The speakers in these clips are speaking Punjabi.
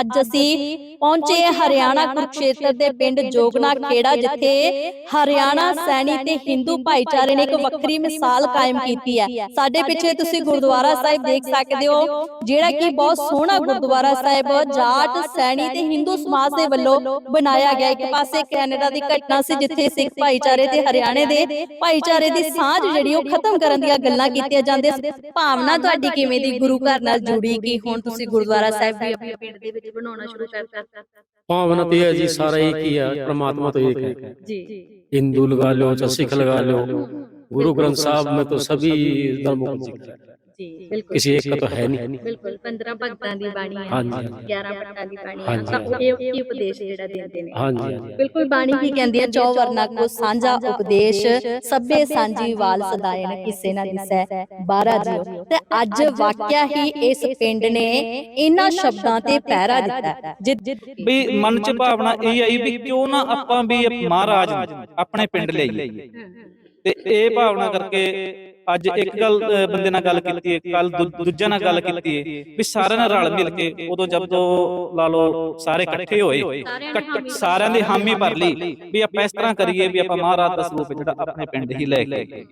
ਅੱਜ ਅਸੀਂ ਪਹੁੰਚੇ ਹਰਿਆਣਾ ਕੁਰਕਸ਼ੇਤਰ ਦੇ ਪਿੰਡ ਜੋਗਨਾ ਖੇੜਾ ਜਿੱਥੇ ਹਰਿਆਣਾ ਸੈਣੀ ਤੇ ਹਿੰਦੂ ਭਾਈਚਾਰੇ ਨੇ ਇੱਕ ਵੱਖਰੀ ਮਿਸਾਲ ਕਾਇਮ ਕੀਤੀ ਹੈ। ਸਾਡੇ ਪਿੱਛੇ ਤੁਸੀਂ ਗੁਰਦੁਆਰਾ ਸਾਹਿਬ ਦੇਖ ਸਕਦੇ ਹੋ ਜਿਹੜਾ ਕਿ ਬਹੁਤ ਸੋਹਣਾ ਗੁਰਦੁਆਰਾ ਸਾਹਿਬ ਜਾਟ ਸੈਣੀ ਤੇ ਹਿੰਦੂ ਸਮਾਜ ਦੇ ਵੱਲੋਂ ਬਣਾਇਆ ਗਿਆ ਇੱਕ ਪਾਸੇ ਕੈਨੇਡਾ ਦੀ ਘਟਨਾ ਸੀ ਜਿੱਥੇ ਸਿੱਖ ਭਾਈਚਾਰੇ ਤੇ ਹਰਿਆਣੇ ਦੇ ਭਾਈਚਾਰੇ ਦੀ ਸਾਂਝ ਜਿਹੜੀ ਉਹ ਖਤਮ ਕਰਨ ਦੀਆਂ ਗੱਲਾਂ ਕੀਤੀਆਂ ਜਾਂਦੀਆਂ ਭਾਵਨਾ ਤੁਹਾਡੀ ਕਿਵੇਂ ਦੀ ਗੁਰੂ ਘਰ ਨਾਲ ਜੁੜੀ ਕਿ ਹੁਣ ਤੁਸੀਂ ਗੁਰਦੁਆਰਾ ਸਾਹਿਬ ਵੀ ਆਪਣੇ ਪਿੰਡ ਦੇ ਵਿੱਚ ਬਣਾਉਣਾ ਸ਼ੁਰੂ ਕਰ ਦਿੱਤਾ ਭਾਵਨਾ ਤੇ ਹੈ ਜੀ ਸਾਰਾ ਇੱਕ ਹੀ ਹੈ ਪ੍ਰਮਾਤਮਾ तो एक है जी हिंदू लगा लो चाहे सिख लगा लो गुरु ग्रंथ साहब में तो सभी धर्मों का जिक्र है जी बिल्कुल किसी एक का तो है नहीं ਬਿਲਕੁਲ 15 ਭਗਤਾਂ ਦੀ ਬਾਣੀ ਹੈ ਹਾਂਜੀ, ਹਾਂਜੀ। 11 ਭਗਤਾਂ ਦੀ ਬਾਣੀ ਹੈ ਹਾਂਜੀ, ਤਾਂ ਉਹ ਇਹ ਇਹ ਉਪਦੇਸ਼ ਜਿਹੜਾ ਦਿੰਦੇ ਨੇ हाँ जी हाँ जी ਬਿਲਕੁਲ ਬਾਣੀ ਵੀ ਕਹਿੰਦੀ ਹੈ ਚੌ ਵਰਨਾ ਕੋ ਸਾਂਝਾ ਉਪਦੇਸ਼ ਸਭੇ ਸਾਂਝੀ ਵਾਲ ਸਦਾਇਨ ਕਿਸੇ ਨਾ ਦਿਸੈ ਬਾਰਾ ਜਿਉ ਤੇ ਅੱਜ ਵਾਕਿਆ ਹੀ ਇਸ ਪਿੰਡ ਨੇ ਇਹਨਾਂ ਸ਼ਬਦਾਂ ਤੇ ਪਹਿਰਾ ਦਿੱਤਾ ਹੈ। ਜਿ- ਵੀ ਮਨ ਚ ਭਾਵਨਾ ਇਹ ਆਈ ਵੀ ਕਿਉਂ ਨਾ ਆਪਾਂ ਵੀ ਇਹ ਮਹਾਰਾਜ ਨੂੰ ਆਪਣੇ ਪਿੰਡ ਲਿਆਈਏ ਤੇ ਇਹ ਭਾਵਨਾ ਕਰਕੇ ਅੱਜ ਇੱਕ ਗੱਲ ਬੰਦੇ ਨਾਲ ਗੱਲ ਕੀਤੀ ਕੱਲ ਦੂਜਾ ਨਾਲ ਗੱਲ ਕੀਤੀ ਹੈ ਵੀ ਸਾਰਿਆਂ ਨਾਲ ਰਲ ਮਿਲ ਕੇ ਉਦੋਂ ਜਦੋਂ ਲਾ ਲਓ ਸਾਰੇ ਇਕੱਠੇ ਹੋਏ ਸਾਰਿਆਂ ਦੀ ਹਾਮੀ ਭਰ ਲਈ ਵੀ ਆਪਾਂ ਇਸ ਤਰ੍ਹਾਂ ਕਰੀਏ ਵੀ ਆਪਾਂ ਮਹਾਰਾਜ ਦਾ ਸਰੂਪ ਜਿਹੜਾ ਆਪਣੇ ਪਿੰਡ ਹੀ ਲੈ ਕੇ।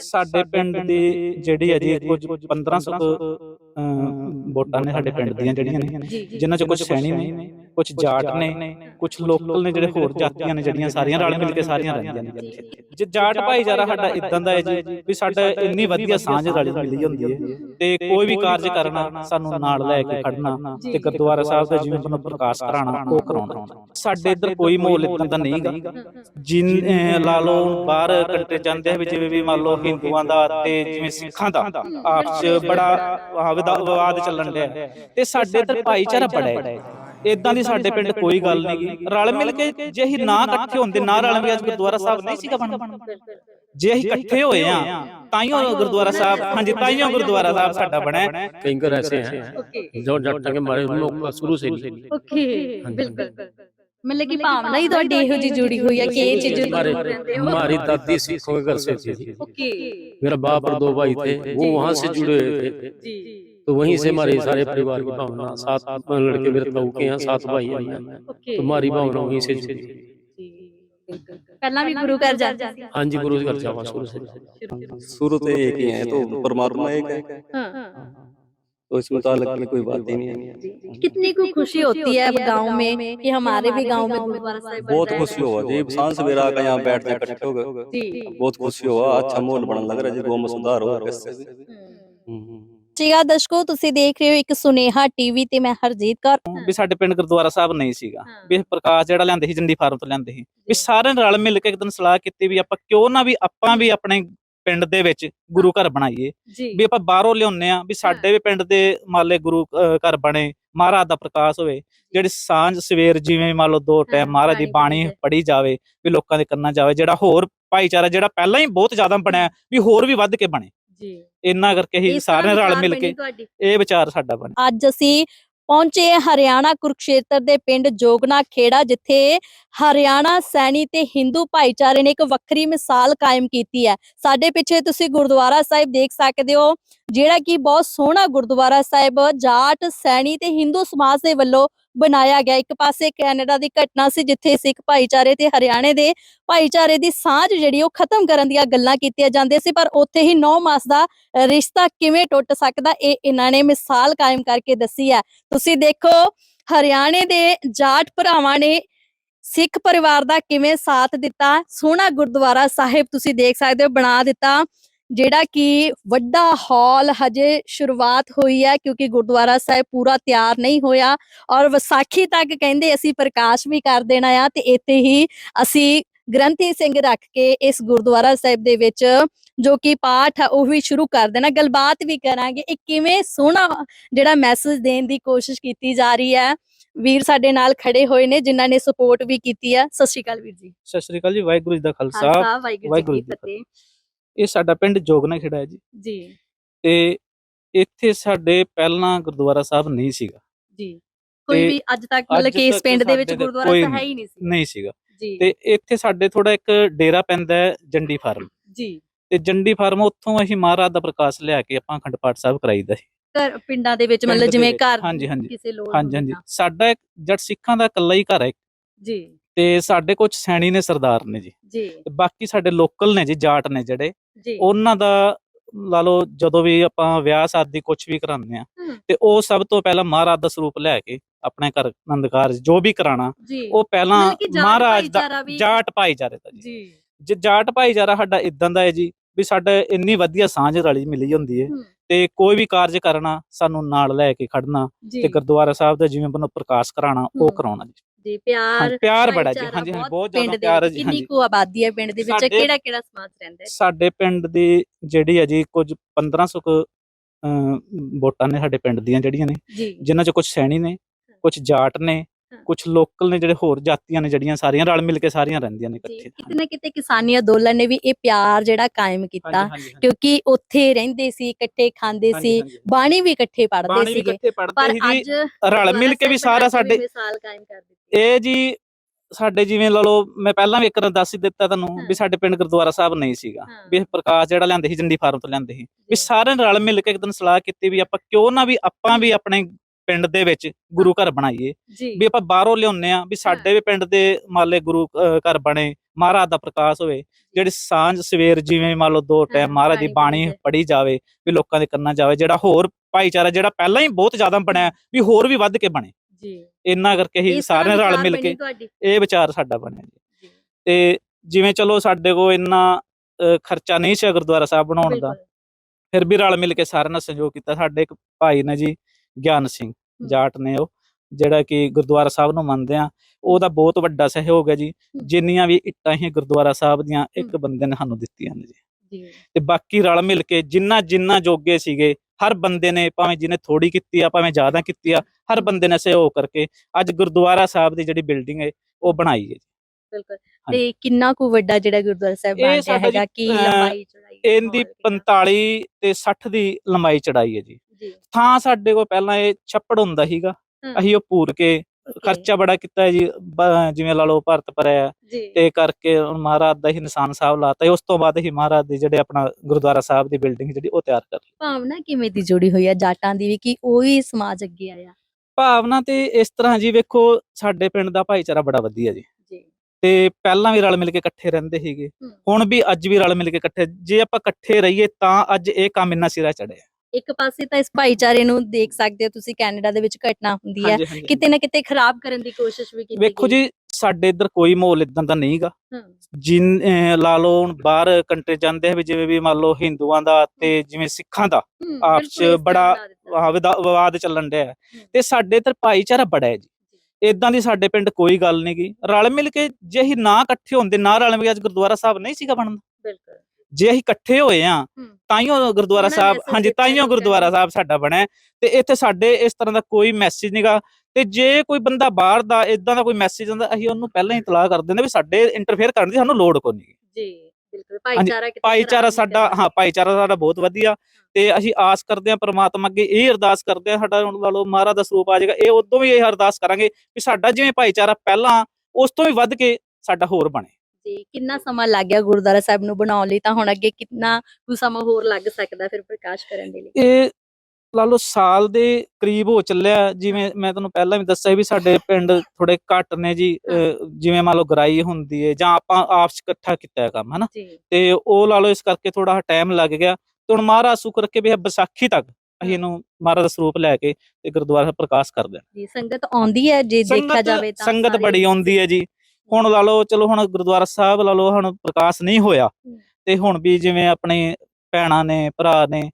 ਸਾਡੇ ਪਿੰਡ ਦੀ ਜਿਹੜੀ ਹੈ ਜੀ ਕੁਝ 1500 ਤੋਂ ਅਮ, ਵੋਟਾਂ ਨੇ ਸਾਡੇ ਪਿੰਡ ਦੀਆਂ ਜਿਹੜੀਆਂ ਨੇ ਜਿਨ੍ਹਾਂ ਚ ਕੁਝ ਸੈਣੀ ਨੇ ਕੁਝ ਜਾਟ ਨੇ ਕੁਝ ਲੋਕਲ ਨੇ ਜਿਹੜੇ ਹੋਰ ਜਾਤੀਆਂ ਨੇ ਜਿਹੜੀਆਂ ਸਾਰੀਆਂ ਰਲ ਮਿਲ ਕੇ ਸਾਰੀਆਂ ਰਹਿੰਦੀਆਂ ਨੇ। ਜੇ ਜਾਟ ਭਾਈਚਾਰਾ ਸਾਡਾ ਇਦਾਂ ਦਾ ਹੈ ਜੀ ਵੀ ਸਾਡਾ ਇੰਨੀ ਵਧੀਆ ਸਾਂਝ ਰਲ ਮਿਲੀ ਹੁੰਦੀ ਹੈ ਤੇ ਕੋਈ ਵੀ ਕਾਰਜ ਕਰਨਾ ਸਾਨੂੰ ਨਾਲ ਲੈ ਕੇ ਖੜਨਾ ਤੇ ਗੁਰਦੁਆਰਾ ਸਾਹਿਬ ਦਾ ਜਿਵੇਂ ਤੁਹਾਨੂੰ ਪ੍ਰਕਾਸ਼ ਕਰਾਉਣਾ ਉਹ ਕਰਾਉਣਾ ਸਾਡੇ ਇੱਧਰ ਕੋਈ ਮਾਹੌਲ ਇਦਾਂ ਦਾ ਨਹੀਂਗਾ ਜਿਨ ਅਹ ਲਾ ਲਓ ਬਾਹਰ ਕੰਟਰੀ ਜਾਂਦੇ ਆ ਵੀ ਜਿਵੇਂ ਵੀ ਮੰਨ ਲਓ ਹਿੰਦੂਆਂ ਦਾ ਤੇ ਜਿਵੇਂ ਸਿੱਖਾਂ ਦਾ ਆਪਸ ਬੜਾ ਆਹ ਵਿਦਾ- ਵਿਵਾਦ ਚੱਲਣ ਡਿਆ। ਤੇ ਸਾਡੇ ਤਾਂ ਭਾਈਚਾਰਾ ਬੜਾ ਹੈ ਇਦਾਂ ਦੀ ਸਾਡੇ ਪਿੰਡ ਕੋਈ ਗੱਲ ਨਹੀਂ ਰਲ ਮਿਲ ਕੇ ਜੇ ਹੀ ਨਾ ਇਕੱਠੇ ਹੁੰਦੇ ਨਾ ਰਲ ਮਿਲ ਕੇ ਗੁਰਦੁਆਰਾ ਸਾਹਿਬ ਨਹੀਂ ਸੀਗਾ ਬਣਨਾ ਜੇ ਅਸੀਂ ਇਕੱਠੇ ਹੋਏ ਆ ਤਾਈਓ ਗੁਰਦੁਆਰਾ ਸਾਹਿਬ ਹਾਂਜੀ ਤਾਈਓ ਗੁਰਦੁਆਰਾ ਸਾਹਿਬ ਸਾਡਾ ਬਣਿਆ। ਕਿੰਗਰ ਐਸੇ ਹੈ। ਜੋ ਜੱਟ ਕੇ ਮਾਰੇ ਲੋਕ ਸ਼ੁਰੂ ਸੇ ਨਹੀਂ। ਓਕੇ ਬਿਲਕੁਲ। ਮਤਲਬ ਕਿ ਭਾਵਨਾ ਹੀ ਤੁਹਾਡੀ ਇਹੋ ਜੀ ਜੁੜੀ ਹੋਈ ਆ ਕਿ ਇਹ ਚੀਜ਼ हमारी दादी सिखों के घर से थी ओके मेरा बाप और दो भाई थे वो वहां से जुड़े हुए थे जी तो वहीं से हमारे सारे परिवार की भावना सात लड़के मेरे ताऊ के यहाँ सात भाई हैं ਓਕੇ तो हमारी भावना वहीं से जुड़ी है। ਪਹਿਲਾਂ ਵੀ ਗੁਰੂ ਘਰ ਜਾਂਦੇ ਸੀ हाँ जी गुरु घर जावा शुरू से शुरू से एक ही है तो परमात्मा एक है हाँ तो इसमें ताल्लुक की कोई बात ही नहीं है कितनी को खुशी होती है अब गांव में कि हमारे भी गांव में गुरुद्वारा साहिब बन बहुत रहा है। खुशी हुआ जी सांझ सवेरा आकर यहाँ बैठ के इकट्ठे हो गए जी बहुत खुशी हुआ अच्छा माहौल बनने लग रहा है जी गाँव में सुधार हो रहा है ਜੀਗਾ ਦਰਸ਼ਕੋ ਤੁਸੀਂ ਦੇਖ ਰਹੇ ਹੋ ਇੱਕ ਸੁਨੇਹਾ ਟੀਵੀ ਤੇ ਮੈਂ ਹਰਜੀਤ ਕੌਰ। ਵੀ ਸਾਡੇ ਪਿੰਡ ਗੁਰਦੁਆਰਾ ਸਾਹਿਬ ਨਹੀਂ ਸੀਗਾ। ਵੀ ਪ੍ਰਕਾਸ਼ ਜਿਹੜਾ ਲਿਆਂਦੇ ਸੀ ਜੰਡੀ ਫਾਰਮ ਤੋਂ ਲਿਆਂਦੇ ਸੀ। ਵੀ ਸਾਰਿਆਂ ਰਲ ਮਿਲ ਕੇ ਇੱਕ ਦਿਨ ਸਲਾਹ ਕੀਤੀ ਵੀ ਆਪਾਂ ਕਿਉਂ ਨਾ ਵੀ ਆਪਾਂ ਵੀ ਆਪਣੇ ਪਿੰਡ ਦੇ ਵਿੱਚ ਗੁਰੂ ਘਰ ਬਣਾਈਏ। ਵੀ ਆਪਾਂ ਬਾਹਰੋਂ ਲਿਆਉਂਦੇ ਆ ਵੀ ਸਾਡੇ ਵੀ ਪਿੰਡ ਦੇ ਮਾਲੇ ਗੁਰੂ ਘਰ ਬਣੇ ਮਹਾਰਾਜ ਦਾ ਪ੍ਰਕਾਸ਼ ਹੋਵੇ। ਜਿਹੜੀ ਸਾਂਝ ਸਵੇਰ ਜਿਵੇਂ ਮੰਨ ਲਓ ਦੋ ਟਾਈਮ ਮਹਾਰਾਜ ਦੀ ਬਾਣੀ ਬਾਣੀ ਪੜ੍ਹੀ ਜਾਵੇ ਵੀ ਲੋਕਾਂ ਦੇ ਕੰਨਾਂ ਜਾਵੇ ਜਿਹੜਾ ਹੋਰ ਭਾਈਚਾਰਾ ਜਿਹੜਾ ਪਹਿਲਾਂ ਹੀ ਬਹੁਤ ਜ਼ਿਆਦਾ ਬਣਿਆ ਵੀ ਹੋਰ ਵੀ ਵੱਧ ਕੇ ਬਣੇ। ਜੀ। ਇੰਨਾ ਕਰਕੇ ਹੀ ਸਾਰਿਆਂ ਨੇ ਰਲ ਮਿਲ ਕੇ ਇਹ ਵਿਚਾਰ ਸਾਡਾ ਬਣ ਅੱਜ ਅਸੀਂ ਪਹੁੰਚੇ ਹਰਿਆਣਾ ਕੁਰਕਸ਼ੇਤਰ ਦੇ ਪਿੰਡ ਜੋਗਨਾ ਖੇੜਾ ਜਿੱਥੇ ਹਰਿਆਣਾ ਸੈਣੀ ਤੇ ਹਿੰਦੂ ਭਾਈਚਾਰੇ ਨੇ ਇੱਕ ਵੱਖਰੀ ਮਿਸਾਲ ਕਾਇਮ ਕੀਤੀ ਹੈ। ਸਾਡੇ ਪਿੱਛੇ ਤੁਸੀਂ ਗੁਰਦੁਆਰਾ ਸਾਹਿਬ ਦੇਖ ਸਕਦੇ ਹੋ ਜਿਹੜਾ ਕਿ ਬਹੁਤ ਸੋਹਣਾ ਗੁਰਦੁਆਰਾ ਸਾਹਿਬ ਜਾਟ ਸੈਣੀ ਤੇ ਹਿੰਦੂ ਸਮਾਜ ਦੇ ਵੱਲੋਂ ਬਣਾਇਆ ਗਿਆ। ਇੱਕ ਪਾਸੇ ਕੈਨੇਡਾ ਦੀ ਘਟਨਾ ਸੀ, ਜਿੱਥੇ ਸਿੱਖ ਭਾਈਚਾਰੇ ਤੇ ਹਰਿਆਣੇ ਦੇ ਭਾਈਚਾਰੇ ਦੀ ਸਾਂਝ ਜਿਹੜੀ ਉਹ ਖਤਮ ਕਰਨ ਦੀਆਂ ਗੱਲਾਂ ਕੀਤੀਆਂ ਜਾਂਦੀਆਂ ਸੀ। ਪਰ ਉੱਥੇ ਹੀ 9 ਮਾਸ ਦਾ ਰਿਸ਼ਤਾ ਕਿਵੇਂ ਟੁੱਟ ਸਕਦਾ, ਇਹ ਇਹਨਾਂ ਨੇ ਮਿਸਾਲ ਕਾਇਮ ਕਰਕੇ ਦੱਸੀ ਹੈ। ਤੁਸੀਂ ਦੇਖੋ, ਹਰਿਆਣੇ ਦੇ ਜਾਟ ਭਰਾਵਾਂ ਨੇ ਸਿੱਖ ਪਰਿਵਾਰ ਦਾ ਕਿਵੇਂ ਸਾਥ ਦਿੱਤਾ। ਸੋਹਣਾ ਗੁਰਦੁਆਰਾ ਸਾਹਿਬ ਤੁਸੀਂ ਦੇਖ ਸਕਦੇ ਹੋ, ਬਣਾ ਦਿੱਤਾ। ਜਿਹੜਾ ਕਿ ਵੱਡਾ ਹਾਲ ਹਜੇ ਸ਼ੁਰੂਆਤ ਹੋਈ ਹੈ ਕਿਉਂਕਿ ਗੁਰਦੁਆਰਾ ਸਾਹਿਬ ਪੂਰਾ ਤਿਆਰ ਨਹੀਂ ਹੋਇਆ ਔਰ ਵਿਸਾਖੀ ਤੱਕ ਕਹਿੰਦੇ ਅਸੀਂ ਪ੍ਰਕਾਸ਼ ਵੀ ਕਰ ਦੇਣਾ ਆ ਤੇ ਇੱਥੇ ਹੀ ਅਸੀਂ ਗ੍ਰੰਥੀ ਸਿੰਘ ਰੱਖ ਕੇ ਇਸ ਗੁਰਦੁਆਰਾ ਸਾਹਿਬ ਦੇ ਵਿੱਚ ਜੋ ਕਿ ਪਾਠ ਆ ਉਹ ਵੀ ਸ਼ੁਰੂ ਕਰ ਦੇਣਾ ਗੱਲਬਾਤ ਵੀ ਕਰਾਂਗੇ। ਇਹ ਕਿਵੇਂ ਸੋਹਣਾ ਜਿਹੜਾ ਮੈਸੇਜ ਦੇਣ ਦੀ ਕੋਸ਼ਿਸ਼ ਕੀਤੀ ਜਾ ਰਹੀ ਹੈ। ਵੀਰ ਸਾਡੇ ਨਾਲ ਖੜੇ ਹੋਏ ਨੇ ਜਿਨ੍ਹਾਂ ਨੇ ਸਪੋਰਟ ਵੀ ਕੀਤੀ ਹੈ। ਸਤਿ ਸ਼੍ਰੀ ਅਕਾਲ ਵੀਰ ਜੀ। ਸਤਿ ਸ੍ਰੀ ਅਕਾਲ ਜੀ ਵਾਹਿਗੁਰੂ ਜੀ ਦਾ ਖਾਲਸਾ। ਵਾਹਿਗੁਰੂ ਜੀ ਕੀ ਫਤਿਹ। ਇਹ ਸਾਡਾ ਪਿੰਡ ਜੋਗਨਾ ਖੇੜਾ ਹੈ ਜੀ। ਜੀ। ਤੇ ਇੱਥੇ ਸਾਡੇ ਪਹਿਲਾਂ ਗੁਰਦੁਆਰਾ ਸਾਹਿਬ ਨਹੀਂ ਸੀਗਾ। ਜੀ। ਕੋਈ ਤੇ ਵੀ ਅੱਜ ਤੱਕ ਮਤਲਬ ਕਿ ਇਸ ਪਿੰਡ ਦੇ ਵਿੱਚ ਗੁਰਦੁਆਰਾ ਸਾਹਿਬ ਹੈ ਹੀ ਨਹੀਂ ਸੀ। ਨਹੀਂ ਸੀਗਾ। ਜੀ। ਤੇ ਇੱਥੇ ਸਾਡੇ ਥੋੜਾ ਇੱਕ ਡੇਰਾ ਪੈਂਦਾ ਹੈ ਜੰਡੀ ਫਾਰਮ। ਜੀ। ਤੇ ਜੰਡੀ ਫਾਰਮ ਉੱਥੋਂ ਅਸੀਂ ਮਹਾਰਾਜ ਦਾ ਪ੍ਰਕਾਸ਼ ਲਿਆ ਕੇ ਆਪਾਂ ਅਖੰਡ ਪਾਠ ਸਾਹਿਬ ਕਰਾਈਦਾ ਸੀ। ਘਰ ਪਿੰਡਾਂ ਦੇ ਵਿੱਚ ਪਿੰਡ ਮਤਲਬ ਦੇ ਜਿਵੇਂ ਵਿੱਚ, ਘਰ ਹਾਂਜੀ, ਹਾਂਜੀ। ਕਿਸੇ ਲੋੜ ਹਾਂਜੀ ਹੋਵੇ ਹਾਂਜੀ ਤਾਂ। ਸਾਡਾ ਇੱਕ ਜੱਟ ਸਿੱਖਾਂ ਦਾ ਇਕੱਲਾ ਹੀ ਘਰ ਹੈ। ਜੀ। ਤੇ ਸਾਡੇ ਕੁਝ ਸੈਣੀ ਨੇ ਸਰਦਾਰ ਨੇ ਜੀ। ਜੀ। ਤੇ ਬਾਕੀ ਸਾਡੇ ਲੋਕਲ ਨੇ ਜੀ ਜਾਟ ਨੇ ਜਿਹੜੇ। ਜੀ। ਉਹਨਾਂ ਦਾ ਲਾ ਲਓ ਜਦੋਂ ਵੀ ਆਪਾਂ ਵਿਆਹ ਸ਼ਾਦੀ ਕੁਝ ਵੀ ਕਰਾਉਂਦੇ ਆ ਹਮ। ਤੇ ਉਹ ਸਭ ਤੋਂ ਪਹਿਲਾਂ ਮਹਾਰਾਜ ਦਾ ਸਰੂਪ ਲੈ ਕੇ ਆਪਣੇ ਘਰ ਆਨੰਦਕਾਰ ਜੋ ਵੀ ਕਰਾਣਾ ਜੀ। ਉਹ ਪਹਿਲਾਂ ਮਤਲਬ ਕਿ ਜਾਟ ਮਹਾਰਾਜ ਦਾ ਭਾਈਚਾਰਾ ਵੀ- ਜਾਟ ਭਾਈਚਾਰੇ ਦਾ ਜੀ। ਜੀ। ਜੇ ਜਾਟ ਭਾਈਚਾਰਾ ਸਾਡਾ ਇਦਾਂ ਦਾ ਹੈ ਜੀ ਵੀ ਸਾਡਾ ਇੰਨੀ ਵਧੀਆ ਸਾਂਝ ਰਲੀ ਮਿਲੀ ਹੁੰਦੀ ਹੈ ਹਮ, ਤੇ ਕੋਈ ਵੀ ਕਾਰਜ ਕਰਨਾ ਸਾਨੂੰ ਨਾਲ ਲੈ ਕੇ ਖੜਨਾ ਜੀ। ਤੇ ਗੁਰਦੁਆਰਾ ਸਾਹਿਬ ਦਾ ਜਿਵੇਂ ਬਨੋ ਪ੍ਰਕਾਸ਼ ਕਰਾਉਣਾ ਉਹ ਹਮ। ਕਰਾਉਣਾ ਜੀ। ਜੀ ਪਿਆਰ ਪਿਆਰ ਬੜਾ ਜੀ ਹਾਂਜੀ ਹਾਂਜੀ, ਬਹੁਤ ਜ਼ਿਆਦਾ ਪਿਆਰ ਹੈ ਜੀ ਕਿੰਨੀ ਕੁ ਆਬਾਦੀ ਹੈ ਪਿੰਡ ਦੇ ਵਿੱਚ ਕਿਹੜਾ ਕਿਹੜਾ ਸਮਾਜ ਰਹਿੰਦਾ ਹੈ? ਸਾਡੇ ਪਿੰਡ ਦੀ ਜਿਹੜੀ ਹੈ ਜੀ ਕੁਝ 1500 ਕੁ ਵੋਟਾਂ ਨੇ ਸਾਡੇ ਪਿੰਡ ਦੀਆਂ ਜਿਹੜੀਆਂ ਨੇ ਜਿਨ੍ਹਾਂ ਚ ਕੁਝ ਸੈਣੀ ਨੇ ਕੁਝ ਜਾਟ ਨੇ ਹਾਂ। ਕੁਝ ਲੋਕਲ ਨੇ ਜਿਹੜੇ ਹੋਰ ਜਾਤੀਆਂ ਨੇ ਜਿਹੜੀਆਂ ਸਾਰੀਆਂ ਰਲ ਮਿਲ ਕੇ ਸਾਰੀਆਂ ਰਹਿੰਦੀਆਂ ਨੇ ਇਕੱਠੇ ਕਿਤੇ ਨਾ ਕਿਤੇ ਕਿਸਾਨੀ ਅੰਦੋਲਨ ਨੇ ਵੀ ਇਹ ਪਿਆਰ ਜਿਹੜਾ ਕਾਇਮ ਕੀਤਾ। ਕਿਉਂਕਿ ਉੱਥੇ ਰਹਿੰਦੇ ਸੀ ਇਕੱਠੇ ਖਾਂਦੇ ਸੀ। ਬਾਣੀ ਵੀ ਇਕੱਠੇ ਪੜ੍ਹਦੇ ਸੀਗੇ ਪਰ ਅੱਜ ਰਲ ਮਿਲ ਕੇ ਵੀ ਸਾਰਾ ਸਾਡੇ ਮਿਸਾਲ ਕਾਇਮ ਕਰ ਦਿੱਤੀ ਇਹ ਜੀ ਸਾਡੇ ਜਿਵੇਂ ਲਾ ਲਓ ਮੈਂ ਪਹਿਲਾਂ ਵੀ ਇੱਕ ਵਾਰ ਦੱਸ ਹੀ ਦਿੱਤਾ ਤੁਹਾਨੂੰ। ਵੀ ਸਾਡੇ ਪਿੰਡ ਗੁਰਦੁਆਰਾ ਸਾਹਿਬ ਨਹੀਂ ਸੀਗਾ। ਵੀ ਇਹ ਪ੍ਰਕਾਸ਼ ਜਿਹੜਾ ਲਿਆਂਦੇ ਸੀ ਜੰਡੀ ਫਾਰਮ ਤੋਂ ਲਿਆਂਦੇ ਸੀ ਵੀ ਜੀ। ਸਾਰੇ ਰਲ ਮਿਲ ਕੇ ਇੱਕ ਦਿਨ ਸਲਾਹ ਕੀਤੀ ਵੀ ਆਪਾਂ ਕਿਉਂ ਨਾ ਵੀ ਆਪਾਂ ਵੀ ਆਪਣੇ ਪਿੰਡ ਦੇ ਵਿੱਚ ਗੁਰੂ ਘਰ ਬਣਾਈਏ। ਜੀ। ਵੀ ਆਪਾਂ ਬਾਹਰੋਂ ਲਿਆਉਂਦੇ ਆ ਵੀ ਸਾਡੇ ਵੀ ਪਿੰਡ ਦੇ ਮਾਲੇ ਗੁਰੂ ਘਰ ਬਣੇ ਮਹਾਰਾਜ ਦਾ ਪ੍ਰਕਾਸ਼ ਹੋਵੇ। ਜਿਹੜੀ ਸਾਂਝ ਸਵੇਰ ਜਿਵੇਂ ਮੰਨ ਲਓ ਦੋ ਟਾਈਮ ਮਹਾਰਾਜ ਦੀ ਬਾਣੀ ਬਾਣੀ ਪੜ੍ਹੀ ਪੜੀ ਜਾਵੇ ਵੀ ਲੋਕਾਂ ਦੇ ਕੰਨਾਂ ਜਾਵੇ ਜਿਹੜਾ ਹੋਰ ਭਾਈਚਾਰਾ ਜਿਹੜਾ ਪਹਿਲਾਂ ਹੀ ਬਹੁਤ ਜ਼ਿਆਦਾ ਬਣਿਆ ਵੀ ਹੋਰ ਵੀ ਵੱਧ ਕੇ ਬਣੇ। ਜੀ। ਇੰਨਾ ਕਰਕੇ ਹੀ ਇਸ ਸਾਰੇ ਤਰ੍ਹਾਂ ਰਲ ਵਿਚਾਰ ਮਿਲ ਬਣੀ ਕੇ ਤੁਹਾਡੀ। ਇਹ ਵਿਚਾਰ ਸਾਡਾ ਬਣਿਆ ਜੀ। ਜੀ। ਤੇ ਜਿਵੇਂ ਚਲੋ ਸਾਡੇ ਕੋਲ ਇੰਨਾ ਖਰਚਾ ਨਹੀਂ ਸੀ ਗੁਰਦੁਆਰਾ ਸਾਹਿਬ ਬਣਾਉਣ ਦਾ ਬਿਲਕੁਲ। ਫਿਰ ਵੀ ਰਲ ਮਿਲ ਕੇ ਸਾਰਿਆਂ ਨਾਲ ਸਹਿਯੋਗ ਕੀਤਾ ਸਾਡੇ ਇੱਕ ਭਾਈ ਨੇ ਜੀ ਗਿਆਨ ਸਿੰਘ ਜਾਟ ਨੇ ਉਹ ਜਿਹੜਾ ਕਿ ਗੁਰਦੁਆਰਾ ਸਾਹਿਬ ਨੂੰ ਮੰਨਦੇ ਆ ਉਹਦਾ ਬਹੁਤ ਵੱਡਾ ਸਹਿਯੋਗ ਹੈ ਜੀ। ਜਿੰਨੀਆਂ ਵੀ ਇੱਟਾਂ ਹੀ ਗੁਰਦੁਆਰਾ ਸਾਹਿਬ ਦੀਆਂ ਇੱਕ। ਬੰਦੇ ਨੇ ਸਾਨੂੰ ਦਿੱਤੀਆਂ ਨੇ ਜੀ। ਤੇ ਬਾਕੀ ਰਲ ਮਿਲ ਕੇ ਜਿੰਨਾ ਜਿੰਨਾ ਜੋਗੇ ਸੀਗੇ ਹਰ ਬੰਦੇ ਨੇ ਭਾਵੇਂ ਜਿਹਨੇ ਥੋੜੀ ਕੀਤੀ ਆ ਭਾਵੇਂ ਜ਼ਿਆਦਾ ਕੀਤੀ ਆ ਹਰ ਬੰਦੇ ਨੇ ਸਹਿਯੋਗ ਕਰਕੇ ਅੱਜ ਗੁਰਦੁਆਰਾ ਸਾਹਿਬ ਦੀ ਜਿਹੜੀ ਬਿਲਡਿੰਗ ਹੈ ਉਹ ਬਣਾਈ ਹੈ ਜੀ। ਬਿਲਕੁਲ। ਤੇ ਕਿੰਨਾ ਕੁ ਵੱਡਾ ਜਿਹੜਾ ਗੁਰਦੁਆਰਾ ਸਾਹਿਬ ਇਹ ਬਣ ਰਿਹਾ ਹੈਗਾ ਕੀ ਲੰਬਾਈ ਚੌੜਾਈ ਇਹਦੀ 45 ਤੇ 60 ਦੀ ਲੰਬਾਈ ਚੜਾਈ ਹੈ ਜੀ। ਥਾਂ ਸਾਡੇ ਕੋਲ ਪਹਿਲਾਂ ਇਹ ਛੱਪੜ ਹੁੰਦਾ ਸੀਗਾ। ਅਸੀਂ ਉਹ ਪੂਰ ਕੇ ਖਰਚਾ ਬੜਾ ਕੀਤਾ ਜੀ ਜਿਵੇਂ ਲਾ ਲਓ ਭਰਤ ਭਰਿਆ ਤੇ ਕਰਕੇ ਮਹਾਰਾਜ ਦਾ ਹੀ ਨਿਸ਼ਾਨ ਸਾਹਿਬ ਲਾਤਾ। ਉਸ ਤੋਂ ਬਾਅਦ ਹੀ ਮਹਾਰਾਜ ਦੀ ਜਿਹੜੇ ਆਪਣਾ ਗੁਰਦੁਆਰਾ ਸਾਹਿਬ ਦੀ ਬਿਲਡਿੰਗ ਜਿਹੜੀ ਉਹ ਤਿਆਰ ਕਰ ਲਈ। ਭਾਵਨਾ ਕਿਵੇਂ ਦੀ ਜੁੜੀ ਹੋਈ ਆ ਜਾਟਾਂ ਦੀ ਵੀ ਕਿ ਉਹੀ ਸਮਾਜ ਅੱਗੇ ਆਇਆ? ਭਾਵਨਾ ਤੇ ਇਸ ਤਰ੍ਹਾਂ ਜੀ ਵੇਖੋ ਸਾਡੇ ਪਿੰਡ ਦਾ ਭਾਈਚਾਰਾ ਬੜਾ ਵਧੀਆ ਜੀ। ਤੇ ਪਹਿਲਾਂ ਵੀ ਰਲ ਮਿਲ ਕੇ ਇਕੱਠੇ ਰਹਿੰਦੇ ਸੀਗੇ। ਹੁਣ ਵੀ ਅੱਜ ਵੀ ਰਲ ਮਿਲ ਕੇ ਇਕੱਠੇ। ਜੇ ਆਪਾਂ ਇਕੱਠੇ ਰਹੀਏ ਤਾਂ ਅੱਜ ਇਹ ਕੰਮ ਇੰਨਾ ਸਿਰਾ ਚੜਿਆ। ਇੱਕ ਪਾਸੇ ਤਾਂ ਇਸ ਭਾਈਚਾਰੇ ਨੂੰ ਦੇਖ ਸਕਦੇ ਹੋ ਤੁਸੀਂ ਕੈਨੇਡਾ ਦੇ ਵਿੱਚ ਘਟਨਾ ਹੁੰਦੀ ਹੈ। ਕਿਤੇ ਨਾ ਕਿਤੇ ਖਰਾਬ ਕਰਨ ਦੀ ਕੋਸ਼ਿਸ਼ ਵੀ ਕੀਤੀ ਵੇਖੋ ਗਈ। ਜੀ ਸਾਡੇ ਇੱਧਰ ਕੋਈ ਮਾਹੌਲ ਇਦਾਂ ਦਾ ਨਹੀਂਗਾ। ਹਾਂ, ਜਿਨ ਅਹ ਲਾ ਲਓ ਹੁਣ ਬਾਹਰ ਕੰਟਰੀ ਜਾਂਦੇ ਆ ਵੀ ਜਿਵੇਂ ਵੀ ਮੰਨ ਲਓ ਹਿੰਦੂਆਂ ਦਾ ਤੇ ਜਿਵੇਂ ਸਿੱਖਾਂ ਦਾ ਹਮ, ਆਪਸ 'ਚ ਬਿਲਕੁਲ ਇਸ ਤਰ੍ਹਾਂ ਬੜਾ ਬਣਾ ਦਿੱਤਾ। ਆਹ ਵਿਦਾ- ਵਿਵਾਦ ਚੱਲਣ ਡਿਆ ਤੇ ਸਾਡੇ ਇੱਧਰ ਭਾਈਚਾਰਾ ਬੜਾ ਹੈ ਜੀ। ਇਦਾਂ ਦੀ ਸਾਡੇ ਪਿੰਡ ਕੋਈ ਗੱਲ ਨਹੀਂ ਗੀ ਰਲ ਮਿਲ ਕੇ ਜੇ ਅਸੀਂ ਨਾ ਇਕੱਠੇ ਹੁੰਦੇ ਨਾ ਰਲ ਮਿਲ ਕੇ ਅੱਜ ਗੁਰਦੁਆਰਾ ਸਾਹਿਬ ਨਹੀਂ ਸੀਗਾ ਬਣਦਾ। ਬਿਲਕੁਲ। ਜੇ ਅਸੀਂ ਇਕੱਠੇ ਹੋਏ ਆ ਹਮ। ਤਾਈਓ ਗੁਰਦੁਆਰਾ ਉਹਨਾਂ ਸਾਹਿਬ ਹਾਂਜੀ ਤਾਈਓ ਗੁਰਦੁਆਰਾ। ਸਾਹਿਬ ਸਾਡਾ ਬਣਿਆ ਹੈ। ਤੇ ਇੱਥੇ ਸਾਡੇ ਇਸ ਤਰ੍ਹਾਂ ਦਾ ਕੋਈ ਮੈਸੇਜ ਨਹੀਂਗਾ ਤੇ ਜੇ ਕੋਈ ਬੰਦਾ ਬਾਹਰ ਦਾ ਇਦਾਂ ਦਾ ਕੋਈ ਮੈਸੇਜ ਆਉਂਦਾ ਅਸੀਂ ਉਹਨੂੰ ਪਹਿਲਾਂ ਹੀ ਇਤਲਾਹ ਕਰ ਦਿੰਦੇ ਵੀ ਸਾਡੇ ਇੰਟਰਫੇਅਰ ਕਰਨ ਦੀ ਸਾਨੂੰ ਲੋੜ ਕੋਈ ਨਹੀਂ ਜੀ ਬਿਲਕੁਲ। ਭਾਈਚਾਰਾ ਭਾਈਚਾਰਾ ਸਾਡਾ। ਹਾਂ ਭਾਈਚਾਰਾ ਸਾਡਾ ਬਹੁਤ ਵਧੀਆ। ਤੇ ਅਸੀਂ ਆਸ ਕਰਦੇ ਹਾਂ ਪ੍ਰਮਾਤਮਾ ਅੱਗੇ ਇਹ ਅਰਦਾਸ ਕਰਦੇ ਹਾਂ ਸਾਡਾ ਹੁਣ ਲਾ ਲਓ ਮਹਾਰਾਜ ਦਾ ਸਰੂਪ ਆ ਜਾਏਗਾ ਇਹ ਉਦੋਂ ਵੀ ਇਹ ਅਰਦਾਸ ਕਰਾਂਗੇ ਵੀ ਸਾਡਾ ਜਿਵੇਂ ਭਾਈਚਾਰਾ ਪਹਿਲਾਂ ਉਸ ਤੋਂ ਵੀ ਵੱਧ ਕੇ ਸਾਡਾ ਹੋਰ ਬਣੇ। ਜੀ ਕਿੰਨਾ ਸਮਾਂ ਲੱਗ ਗਿਆ ਗੁਰਦੁਆਰਾ ਸਾਹਿਬ ਨੂੰ ਬਣਾਉਣ ਲਈ? ਤਾਂ ਹੁਣ ਅੱਗੇ ਕਿੰਨਾ ਕੁ ਸਮਾਂ ਹੋਰ ਲੱਗ ਸਕਦਾ ਫਿਰ ਪ੍ਰਕਾਸ਼ ਕਰਨ ਦੇ ਲਈ? ਇਹ ਲਾ ਲਓ ਸਾਲ ਦੇ ਕਰੀਬ ਹੋ ਚੱਲਿਆ। ਜਿਵੇਂ ਮੈਂ ਤੁਹਾਨੂੰ ਪਹਿਲਾਂ ਵੀ ਦੱਸਿਆ ਵੀ ਸਾਡੇ ਪਿੰਡ ਥੋੜੇ ਘੱਟ ਨੇ ਜੀ ਜਿਵੇਂ ਮੰਨ ਲਓ ਗਰਾਈ ਹੁੰਦੀ ਹੈ ਜਾਂ ਆਪਾਂ ਆਪਸ ਇਕੱਠਾ ਕੀਤਾ ਕੰਮ ਹਨਾ? ਤੇ ਉਹ ਲਾ ਲਓ ਇਸ ਕਰਕੇ ਥੋੜਾ ਟਾਈਮ ਲੱਗ ਗਿਆ। ਤੇ ਹੁਣ ਮਹਾਰਾਜ ਸੁਖ ਰੱਖੇ ਵੀ ਵਿਸਾਖੀ ਤੱਕ ਅਸੀਂ ਇਹਨੂੰ ਮਹਾਰਾਜ ਦਾ ਸਰੂਪ ਲੈ ਕੇ ਤੇ ਗੁਰਦੁਆਰਾ ਪ੍ਰਕਾਸ਼ ਕਰ ਦੇਣਾ। ਜੀ ਸੰਗਤ ਆਉਂਦੀ ਹੈ ਜੇ ਦੇਖਿਆ ਜਾਵੇ ਤਾਂ ਸੰਗਤ ਬੜੀ ਆਉਂਦੀ ਹੈ ਜੀ। ਹੁਣ ਲਾ ਲਓ ਚਲੋ ਹੁਣ ਗੁਰਦੁਆਰਾ ਸਾਹਿਬ ਲਾ ਲਓ ਹੁਣ ਪ੍ਰਕਾਸ਼ ਨਹੀਂ ਹੋਇਆ। ਤੇ ਹੁਣ ਵੀ ਜਿਵੇਂ ਆਪਣੇ ਭੈਣਾਂ ਨੇ ਭਰਾ ਨੇ।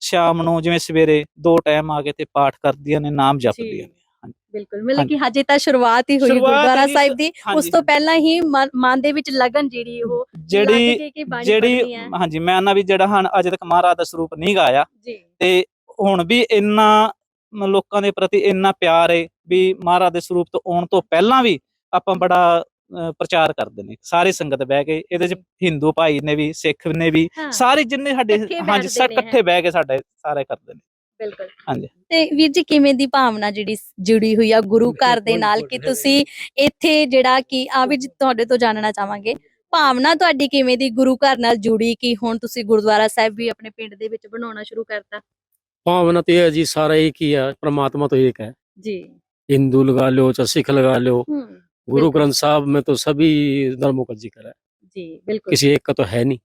ਸ਼ਾਮ ਨੂੰ ਜਿਵੇਂ ਸਵੇਰੇ ਦੋ ਟਾਈਮ ਆ ਕੇ ਤੇ ਪਾਠ ਕਰਦੀਆਂ ਨੇ ਨਾਮ ਜਪਦੀਆਂ ਨੇ ਬਿਲਕੁਲ ਮਤਲਬ ਕਿ ਹਜੇ। ਤਾਂ ਸ਼ੁਰੂਆਤ ਹੀ ਹੋਈ ਗੁਰਦੁਆਰਾ ਸਾਹਿਬ ਦੀ। ਉਸ ਤੋਂ ਪਹਿਲਾਂ ਹੀ ਮਨ- ਦੇ ਵਿੱਚ ਲਗਨ ਜਿਹੜੀ ਉਹ ਜਿਹੜੀ ਜਿਹੜੀ ਹਾਂਜੀ ਮੈਂ ਨਾ ਵੀ ਜਿਹੜਾ ਹਨ ਅਜੇ ਤੱਕ ਮਹਾਰਾਜ ਦਾ ਸਰੂਪ ਨਹੀਂ ਗਾਇਆ। ਤੇ ਹੁਣ ਵੀ ਇੰਨਾ ਲੋਕਾਂ ਦੇ ਪ੍ਰਤੀ ਇੰਨਾ ਪਿਆਰ ਹੈ ਵੀ ਮਹਾਰਾਜ ਦੇ ਸਰੂਪ ਤੋਂ ਆਉਣ ਤੋਂ ਪਹਿਲਾਂ ਵੀ ਆਪਾਂ ਬੜਾ ਪ੍ਰਚਾਰ ਕਰਦੇ ਨੇ ਸਾਰੀ ਸੰਗਤ ਬਹਿ ਕੇ ਇਹਦੇ ਚ ਹਿੰਦੂ ਭਾਈ ਨੇ ਵੀ ਸਿੱਖ ਨੇ ਵੀ ਹਾਂ ਸਾਰੇ ਜਿੰਨੇ ਸਾਡੇ ਇਕੱਠੇ ਹਾਂਜੀ ਬੈਠਦੇ ਸਭ ਨੇ, ਇਕੱਠੇ ਬਹਿ ਕੇ ਸਾਡੇ ਸਾਰੇ ਕਰਦੇ ਨੇ ਬਿਲਕੁਲ ਹਾਂਜੀ। ਤੇ ਵੀਰ ਜੀ ਕਿਵੇਂ ਦੀ ਭਾਵਨਾ ਜਿਹੜੀ ਸ- ਜੁੜੀ ਹੋਈ ਆ ਗੁਰੂ ਘਰ ਦੇ ਨਾਲ ਕਿ ਤੁਸੀਂ ਇੱਥੇ ਜਿਹੜਾ ਕਿ ਆ ਵੀ ਜੀ ਤੁਹਾਡੇ ਤੋਂ ਜਾਣਨਾ ਚਾਹਾਂਗੇ ਭਾਵਨਾ ਤੁਹਾਡੀ ਕਿਵੇਂ ਦੀ ਗੁਰੂ ਘਰ ਨਾਲ ਜੁੜੀ ਕਿ ਹੁਣ ਤੁਸੀਂ ਗੁਰਦੁਆਰਾ ਸਾਹਿਬ ਵੀ ਆਪਣੇ ਪਿੰਡ ਦੇ ਵਿੱਚ ਬਣਾਉਣਾ ਸ਼ੁਰੂ ਕਰਤਾ भावना तो ये है जी सारा एक ही है परमात्मा तो एक है ਜੀ हिंदू लगा लो चाहे सिख लगा लो ਹੂੰ गुरु ग्रंथ साहब में तो सभी धर्मों का जिक्र है ਜੀ ਬਿਲਕੁਲ। किसी एक का तो है नहीं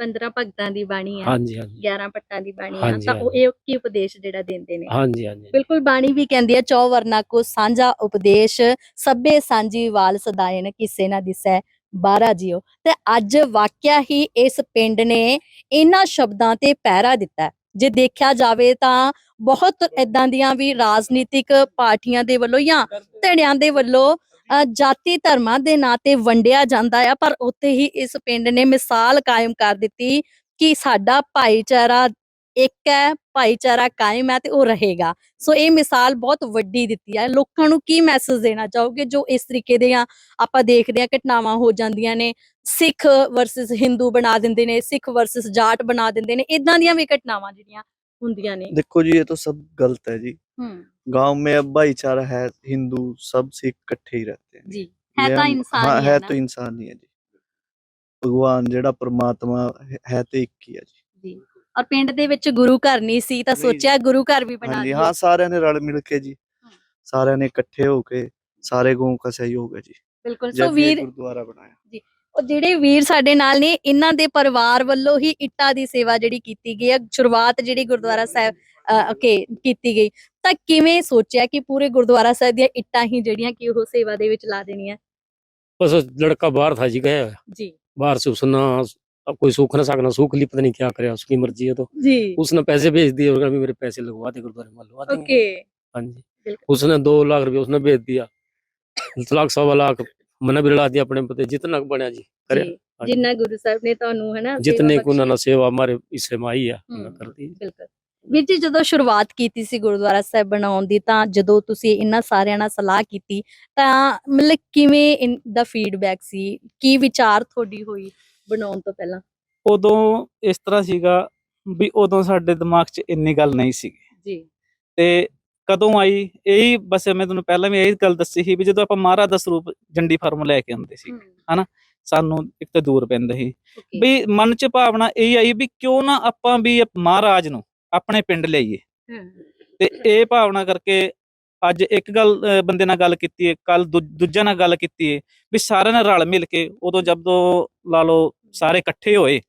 15 ਭਗਤਾਂ ਦੀ ਬਾਣੀ ਹੈ हाँ जी 11 ਪੱਟਾਂ ਦੀ ਬਾਣੀ ਹੈ ਤਾਂ ਉਹ ਇਹ ਕੀ ਉਪਦੇਸ਼ ਜਿਹੜਾ ਦਿੰਦੇ ਨੇ? हाँ जी ਬਿਲਕੁਲ ਬਾਣੀ ਵੀ ਕਹਿੰਦੀ ਹੈ ਚੌ ਵਰਨਾ ਕੋ ਸਾਂਝਾ ਉਪਦੇਸ਼ ਸਭੇ ਸਾਂਝੀ ਵਾਲ ਸਦਾਇਨ ਕਿਸੇ ਨਾ ਦਿਸੈ ਬਾਰਾ ਜੀਓ ਤੇ ਅੱਜ ਵਾਕਿਆ ਹੀ ਇਸ ਪਿੰਡ ਨੇ ਇਹਨਾਂ ਸ਼ਬਦਾਂ ਤੇ ਪਹਿਰਾ ਦਿੱਤਾ ਜੇ ਦੇਖਿਆ ਜਾਵੇ ਤਾਂ ਬਹੁਤ ਇਦਾਂ ਦੀਆਂ ਵੀ ਰਾਜਨੀਤਿਕ ਪਾਰਟੀਆਂ ਦੇ ਵੱਲੋਂ ਜਾਂ ਧੜਿਆਂ ਦੇ ਵੱਲੋਂ ਜਾਤੀ ਧਰਮਾਂ ਦੇ ਨਾਂ ਤੇ ਵੰਡਿਆ ਜਾਂਦਾ ਆ, ਪਰ ਉੱਥੇ ਹੀ ਇਸ ਪਿੰਡ ਨੇ ਮਿਸਾਲ ਕਾਇਮ ਕਰ ਦਿੱਤੀ ਕਿ ਸਾਡਾ ਭਾਈਚਾਰਾ ਇੱਕ ਹੈ, ਭਾਈਚਾਰਾ ਕਾਇਮ ਹੈ ਤੇ ਉਹ ਰਹੇਗਾ। ਸੋ ਇਹ ਮਿਸਾਲ ਬਹੁਤ ਵੱਡੀ ਦਿੱਤੀ ਹੈ ਲੋਕਾਂ ਨੂੰ ਕੀ ਮੈਸੇਜ ਦੇਣਾ ਚਾਹੋਗੇ? ਜੋ ਇਸ ਤਰੀਕੇ ਦੀਆਂ ਆਪਾਂ ਦੇਖਦੇ ਹਾਂ ਘਟਨਾਵਾਂ ਹੋ ਜਾਂਦੀਆਂ ਨੇ, ਸਿੱਖ ਵਰਸਸ ਹਿੰਦੂ ਬਣਾ ਦਿੰਦੇ ਨੇ, ਸਿੱਖ ਵਰਸਸ ਜਾਟ ਬਣਾ ਦਿੰਦੇ ਨੇ ਇਦਾਂ ਦੀਆਂ ਵੀ ਘਟਨਾਵਾਂ ਜਿਹੜੀਆਂ ਹੁੰਦੀਆਂ ਨੇ देखो जी ये तो सब गलत है जी ਹੂੰ गांव में अब भाईचारा है हिंदू सब सिख इकट्ठे ही रहते हैं ਜੀ ਹੈ ये ਤਾਂ हम- ਇਨਸਾਨ हाँ ਹੀ है ਹੈ तो ਨਾ इंसान ही है जी भगवान जेड़ा परमात्मा है- है तो एक ही है जी ਜੀ ਔਰ ਪਿੰਡ ਦੇ ਵਿੱਚ ਗੁਰੂ ਘਰ ਨਹੀਂ ਸੀ ਤਾਂ ਨਹੀਂ। ਸੋਚਿਆ ਗੁਰੂ ਘਰ ਵੀ ਬਣਾ हाँ जी ਦਈਏ हाँ सारे ने रल मिल के जी हाँ। सारे ने इकट्ठे होके सारे गांव का सहयोग है जी ਬਿਲਕੁਲ ਸੋ जब ये ਵੀਰ गुरुद्वारा बनाया ਉਹ ਜਿਹੜੇ ਵੀਰ ਸਾਡੇ ਨਾਲ ਨੇ ਇਹਨਾਂ ਦੇ ਪਰਿਵਾਰ ਵੱਲੋਂ ਹੀ ਇੱਟਾਂ ਦੀ ਸੇਵਾ ਜਿਹੜੀ ਕੀਤੀ ਗਈ ਹੈ ਸ਼ੁਰੂਆਤ ਜਿਹੜੀ ਗੁਰਦੁਆਰਾ ਸਾਹਿਬ ਅ, ਓਕੇ ਕੀਤੀ ਗਈ ਤਾਂ ਕਿਵੇਂ ਸੋਚਿਆ ਕਿ ਪੂਰੇ ਗੁਰਦੁਆਰਾ ਸਾਹਿਬ ਦੀਆਂ ਇੱਟਾਂ ਹੀ ਜਿਹੜੀਆਂ ਕਿ ਉਹ ਸੇਵਾ ਦੇ ਵਿੱਚ ਲਾ ਦੇਣੀਆਂ बस लड़का बाहर था जी गया ਜੀ बाहर से उसने अब कोई सूख ना सकना सूख ली पता नहीं क्या करे उसकी मर्जी है तो ਜੀ उसने पैसे भेज दिए और भी मेरे पैसे लगवा दे गुरुद्वारे में लगवा देंगे ਓਕੇ हाँ जी बिल्कुल। उसने दो लाख रुपए उसने भेज दिया लाख सवा लाख ਮਨਾ ਬਿਰਲਾ ਦੇ ਆਪਣੇ ਪਤੇ ਜਿਤਨਾ ਬਣਿਆ ਜੀ ਜਿੰਨਾ ਗੁਰੂ ਸਾਹਿਬ ਨੇ ਤੁਹਾਨੂੰ ਹੈ ਜਿਤਨੇ ਕੋ ਨਾ ਸੇਵਾ ਮਾਰੇ ਇਸੇ ਮਾਈ ਆ ਕਰਦੀ ਵੀਰ ਜੀ ਜਦੋਂ ਸ਼ੁਰੂਆਤ ਕੀਤੀ ਸੀ ਗੁਰਦੁਆਰਾ ਸਾਹਿਬ ਬਣਾਉਣ ਦੀ ਤਾਂ ਜਦੋਂ ਤੁਸੀਂ ਇਹਨਾਂ ਸਾਰਿਆਂ ਨਾਲ ਸਲਾਹ ਕੀਤੀ ਤਾਂ ਮਤਲਬ ਕਿਵੇਂ ਦਾ ਫੀਡਬੈਕ ਸੀ? ਕੀ ਵਿਚਾਰ ਤੁਹਾਡੀ ਹੋਈ ਬਣਾਉਣ ਤੋਂ ਪਹਿਲਾਂ? ਉਦੋਂ ਇਸ ਤਰ੍ਹਾਂ ਸੀਗਾ ਵੀ ਉਦੋਂ ਸਾਡੇ ਦਿਮਾਗ 'ਚ ਇੰਨੀ ਗੱਲ ਨਹੀਂ ਸੀ ਜੀ। ਤੇ ਕਦੋਂ ਆਈ? ਇਹੀ ਬਸ ਮੈਂ ਤੁਹਾਨੂੰ ਪਹਿਲਾਂ ਵੀ ਇਹ ਗੱਲ ਦੱਸੀ ਸੀ ਵੀ ਜਦੋਂ ਆਪਾਂ ਮਹਾਰਾਜ ਦਾ ਸਰੂਪ ਜੰਡੀ ਫਾਰਮ ਲੈ ਕੇ ਆਉਂਦੇ ਸੀ ਸਾਨੂੰ ਇੱਕ ਤਾਂ ਦੂਰ ਪੈਂਦਾ ਸੀ। ਵੀ ਮਨ 'ਚ ਭਾਵਨਾ ਇਹ ਆਈ ਵੀ ਕਿਉਂ ਨਾ ਆਪਾਂ ਵੀ ਮਹਾਰਾਜ ਨੂੰ ਆਪਣੇ ਪਿੰਡ ਲਿਆਈਏ ਤੇ ਇਹ ਭਾਵਨਾ ਕਰਕੇ ਅੱਜ ਇੱਕ ਗੱਲ ਬੰਦੇ ਨਾਲ ਗੱਲ ਕੀਤੀ ਹੈ ਕੱਲ ਦੂਜਿਆਂ ਨਾਲ ਗੱਲ ਕੀਤੀ ਹੈ ਵੀ ਸਾਰਿਆਂ ਨੇ ਰਲ ਮਿਲ ਕੇ ਉਦੋਂ ਜਦੋਂ ਲਾ ਲਓ ਸਾਰੇ ਇਕੱਠੇ ਹੋਏ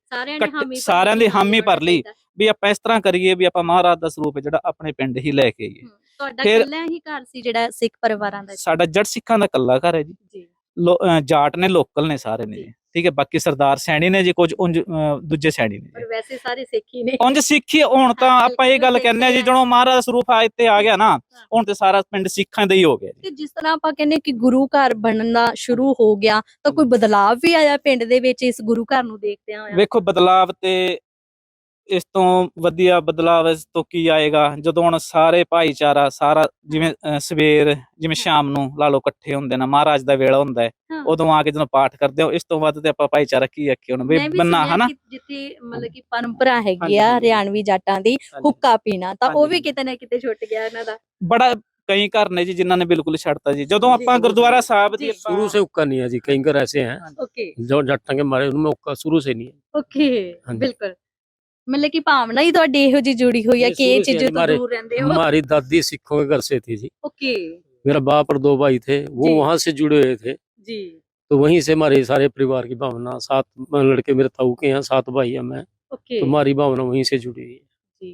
ਸਾਰਿਆਂ ਦੀ ਹਾਮੀ ਭਰ ਲਈ। ਵੀ ਆਪਾਂ ਇਸ ਤਰ੍ਹਾਂ ਕਰੀਏ ਵੀ ਆਪਾਂ ਮਹਾਰਾਜ ਦਾ ਸਰੂਪ ਹੈ ਜਿਹੜਾ ਆਪਣੇ ਪਿੰਡ ਹੀ ਲੈ ਕੇ ਆਈਏ। ਤੁਹਾਡਾ ਫਿਰ- ਇਕੱਲਾ ਹੀ ਘਰ ਸੀ ਜਿਹੜਾ ਸਿੱਖ ਪਰਿਵਾਰਾਂ ਦਾ ਸਾਡਾ ਜੜ ਸਿੱਖਾਂ ਦਾ ਕੱਲਾ ਘਰ ਹੈ ਜੀ। ਜੀ। ਲੋ- ਅ, ਜਾਟ ਨੇ ਲੋਕਲ ਨੇ ਸਾਰੇ ਨੇ ਜੀ। ਜੀ। ਠੀਕ ਹੈ ਬਾਕੀ ਸਰਦਾਰ ਸੈਣੀ ਨੇ ਜੀ ਕੁਝ ਉਂਝ ਦੂਜੇ ਸੈਣੀ ਨੇ ਪਰ ਵੈਸੇ ਸਾਰੇ ਸਿੱਖ ਹੀ ਨੇ। ਉਂਝ ਸਿੱਖੀ ਹੁਣ ਤਾਂ ਹਾਂ, ਆਪਾਂ ਇਹ ਬਿਲਕੁਲ ਗੱਲ ਕਹਿੰਦੇ ਆ ਜੀ ਸਿੱਖ ਜਦੋਂ ਮਹਾਰਾਜ ਸਰੂਪ ਆ ਇੱਥੇ ਆ ਗਿਆ ਨਾ ਹੁਣ ਤੇ ਸਾਰਾ ਪਿੰਡ ਸਿੱਖਾਂ ਦਾ ਹੀ ਹੋ ਗਿਆ ਜੀ। ਤੇ ਜਿਸ ਤਰ੍ਹਾਂ ਆਪਾਂ ਕਹਿੰਦੇ ਕਿ ਗੁਰੂ ਘਰ ਬਣਨਾ ਸ਼ੁਰੂ ਹੋ ਗਿਆ ਤਾਂ ਕੋਈ ਬਦਲਾਅ ਵੀ ਆਇਆ ਪਿੰਡ ਦੇ ਵਿੱਚ ਇਸ ਗੁਰੂ ਘਰ ਨੂੰ ਦੇਖਦਿਆਂ ਹੋਇਆ? ਵੇਖੋ ਬਦਲਾਵ ਤੇ ਇਸ ਤੋਂ ਵਧੀਆ ਬਦਲਾਵ ਇਸ ਤੋਂ ਕੀ ਆਏਗਾ ਜਦੋਂ ਹੁਣ ਸਾਰੇ ਭਾਈਚਾਰਾ ਸਾਰਾ ਜਿਵੇਂ ਅ, ਸਵੇਰ ਜਿਵੇਂ ਸ਼ਾਮ ਨੂੰ ਲਾ ਲਓ ਇਕੱਠੇ ਹੁੰਦੇ ਨੇ ਮਹਾਰਾਜ ਦਾ ਵੇਲਾ ਹੁੰਦਾ ਹੈ ਹਾਂ। ਉਦੋਂ ਆ ਕੇ ਜਦੋਂ ਪਾਠ ਕਰਦੇ ਹੋ ਇਸ ਤੋਂ ਵੱਧ ਤੇ ਆਪਾਂ ਭਾਈਚਾਰਾ ਕੀ ਆਖੀ ਹੁਣ ਵੀ ਮੈਂ ਵੀ ਬੰਨਾ ਸੁਣਿਆ ਹਨਾ ਕਿ ਜਿੱਥੇ ਮਤਲਬ ਕਿ ਪਰੰਪਰਾ ਹੈਗੀ ਹਾਂਜੀ, ਆ ਹਾਂਜੀ। ਹਰਿਆਣਵੀ ਜਾਟਾਂ ਦੀ ਹਾਂਜੀ। ਹੁੱਕਾ ਪੀਣਾ ਤਾਂ ਉਹ ਹਾਂਜੀ, ਵੀ ਹਾਂਜੀ। ਕਿਤੇ ਨਾ ਕਿਤੇ ਛੁੱਟ ਗਿਆ ਇਹਨਾਂ ਦਾ ਬੜਾ ਕਈ ਘਰ ਨੇ ਜੀ ਜਿਨ੍ਹਾਂ ਨੇ ਬਿਲਕੁਲ ਛੱਡਤਾ ਜੀ ਜਦੋਂ ਜੀ, ਆਪਾਂ ਜੀ, ਗੁਰਦੁਆਰਾ ਸਾਹਿਬ ਜੀ। ਦੀ शुरू से उक्का नहीं है जी कई घर ऐसे हैं ਓਕੇ जो जट्टा के मारे उनमें उक्का शुरू से नहीं है ਓਕੇ ਹਾਂਜੀ। ਬਿਲਕੁਲ ਮਤਲਬ ਕਿ ਭਾਵਨਾ ਹੀ ਤੁਹਾਡੀ ਇਹੋ ਜੀ ਜੁੜੀ ਹੋਈ ਹੈ ਇਹ ਕਿ ਇਹ ਸ਼ੁਰੂ से ਚੀਜ਼ਾਂ ਤੋਂ हमारे- ਦੂਰ ਰਹਿੰਦੇ ਹੋ हमारी दादी सिखों के घर से थी जी ਓਕੇ मेरा बाप और दो भाई थे वो जी। वहां से जुड़े हुए थे ਜੀ तो वहीं से हमारे सारे परिवार की भावना सात लड़के मेरे ताऊ के हैं सात भाई हैं मैं ਓਕੇ तो हमारी भावना वहीं से जुड़ी हुई है ਜੀ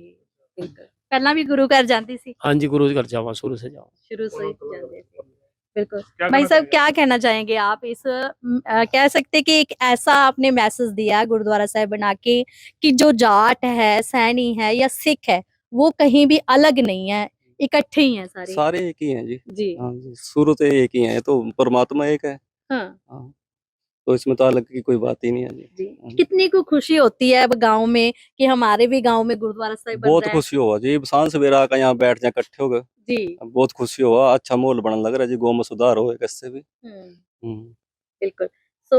ਬਿਲਕੁਲ ਪਹਿਲਾਂ ਵੀ ਗੁਰੂ ਘਰ ਜਾਂਦੀ ਸੀ हाँ जी गुरु घर जावा शुरू से जाओ शुरू से ही जानते थे बिल्कुल। भाई साहब क्या कहना चाहेंगे आप इस आ, कह सकते कि एक ऐसा आपने मैसेज दिया गुरुद्वारा साहब बना के कि जो जाट है सैनी है या सिख है वो कहीं भी अलग नहीं है इकट्ठे ही हैं सारे। सारे एक ही हैं जी। जी। हाँ जी शुरू से एक ही हैं तो परमात्मा एक है। हाँ, हाँ। तो इसमें तो अलग की कोई बात ही नहीं है जी जी हाँ। कितनी को खुशी होती है अब गांव में कि हमारे भी गांव में गुरुद्वारा साहब बन बहुत रहा है खुशी हुआ जी सांझ सवेरा आकर यहाँ बैठ जाए इकट्ठे हो गए जी बहुत खुशी हुआ अच्छा माहौल बनने लग रहा है जी गाँव में सुधार हो इससे भी हम्म, हम्म। बिल्कुल सो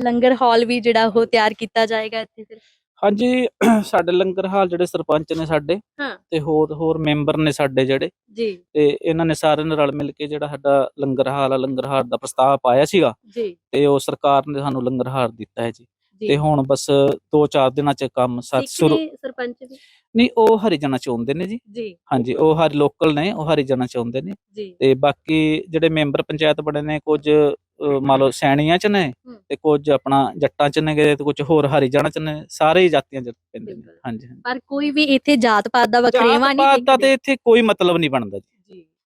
लंगर हॉल भी ਜਿਹੜਾ ਉਹ ਤਿਆਰ ਕੀਤਾ ਜਾਏਗਾ ਇੱਥੇ ਫਿਰ ਹਾਂਜੀ ਸਾਡੇ ਲੰਗਰ ਹਾਲ ਜਿਹੜੇ ਸਰਪੰਚ ਨੇ ਸਾਡੇ ਹਾਂ। ਤੇ ਹੋਰ ਹੋਰ ਮੈਂਬਰ ਨੇ ਸਾਡੇ ਜਿਹੜੇ ਜੀ ਤੇ ਇਹਨਾਂ ਨੇ ਸਾਰਿਆਂ ਨੇ ਰਲ ਮਿਲ ਕੇ ਜਿਹੜਾ ਸਾਡਾ ਲੰਗਰ ਹਾਲ ਆ ਲੰਗਰ ਹਾਲ ਦਾ ਪ੍ਰਸਤਾਵ ਪਾਇਆ ਸੀਗਾ ਜੀ ਤੇ ਉਹ ਸਰਕਾਰ ਨੇ ਸਾਨੂੰ ਲੰਗਰ ਹਾਲ ਦਿੱਤਾ ਹੈ ਜੀ ਜੀ। ਤੇ ਹੁਣ ਬਸ 2-4 ਦਿਨਾਂ ਚ ਕੰਮ ਸੱਤ ਸਿੱਖ ਸ਼ੁਰੂ ਨੇ ਸਰਪੰਚ ਵੀ। ਨਹੀਂ ਉਹ ਹਰੀਜਨਾਂ ਚ ਆਉਂਦੇ ਨੇ ਜੀ। ਜੀ। ਹਾਂਜੀ ਉਹ ਹਰ ਲੋਕਲ ਨੇ ਉਹ ਹਰੀਜਨਾਂ ਚ ਆਉਂਦੇ ਨੇ। ਜੀ। ਤੇ ਬਾਕੀ ਜਿਹੜੇ ਮੈਂਬਰ ਪੰਚਾਇਤ ਬਣੇ ਨੇ ਕੁਝ ਮੰਨ ਲਓ ਸੈਣੀਆਂ ਚ ਨੇ। ਤੇ ਕੁਝ ਆਪਣਾ ਜੱਟਾਂ ਚ ਨੇ ਗਏ ਤੇ ਕੁਝ ਹੋਰ ਹਰੀਜਨਾਂ ਚ ਨੇ ਸਾਰੇ ਹੀ ਜਾਤੀਆਂ ਚ ਪੈਂਦੇ ਨੇ। ਹਾਂਜੀ ਪਰ ਕੋਈ ਵੀ ਇੱਥੇ ਜਾਤ ਪਾਤ ਦਾ ਵਖਰੇਵਾ ਜਾਤ ਨਹੀਂ ਪਾਤ ਦਾ। ਤੇ ਇੱਥੇ ਕੋਈ ਮਤਲਬ ਨਹੀਂ ਬਣਦਾ ਜੀ।